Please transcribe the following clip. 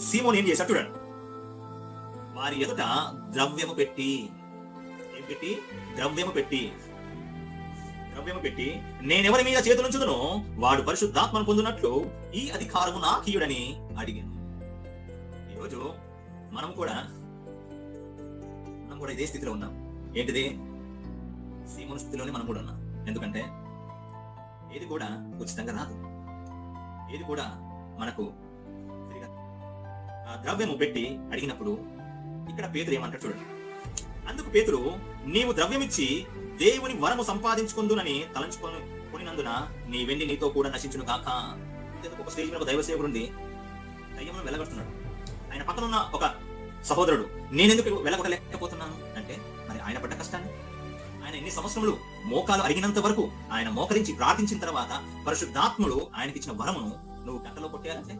సీమోన్ ఏం చేశాడు చూడండి. వారి ఎదుట ద్రవ్యము పెట్టి ఏం పెట్టి? ద్రవ్యము పెట్టి ద్రవ్యము పెట్టి నేనెవరి మీద చేతులుంచుదునో వాడు పరిశుద్ధాత్మను పొందినట్లు ఈ అధికారము నాకీయుడని అడిగాను. ఈరోజు మనం కూడా మనం కూడా ఇదే స్థితిలో ఉన్నాం. ఏంటిది? సీమోను స్థితిలోనే మనం కూడా ఉన్నాం. ఎందుకంటే ఏది కూడా ఉచితంగా రాదు. ఏది కూడా మనకు ద్రవ్యము పెట్టి అడిగినప్పుడు ఇక్కడ పేతురు ఏమంటాడు చూడండి. అందుకు పేతురు నీవు ద్రవ్యమిచ్చి దేవుని వరము సంపాదించుకుందునని తలంచుకొని కొనినందున నీ వెండి నీతో కూడా నశించును కాక ఒక స్టేజ్ మీద ఒక దైవ సేవకుడు ఉంది దయ్యమును వెళ్ళగొడుతున్నాడు ఆయన పక్కన ఉన్న ఒక సహోదరుడు నేనెందుకు వెళ్ళగొట్టలేకపోతున్నాను అంటే మరి ఆయన పడ్డ కష్టాన్ని? ఆయన ఎన్ని సంవత్సరములు మోకాలు అరిగినంత వరకు ఆయన మోకరించి ప్రార్థించిన తర్వాత పరిశుద్ధాత్ముడు ఆయనకిచ్చిన వరమును నువ్వు గంటలో కొట్టేయాలంటే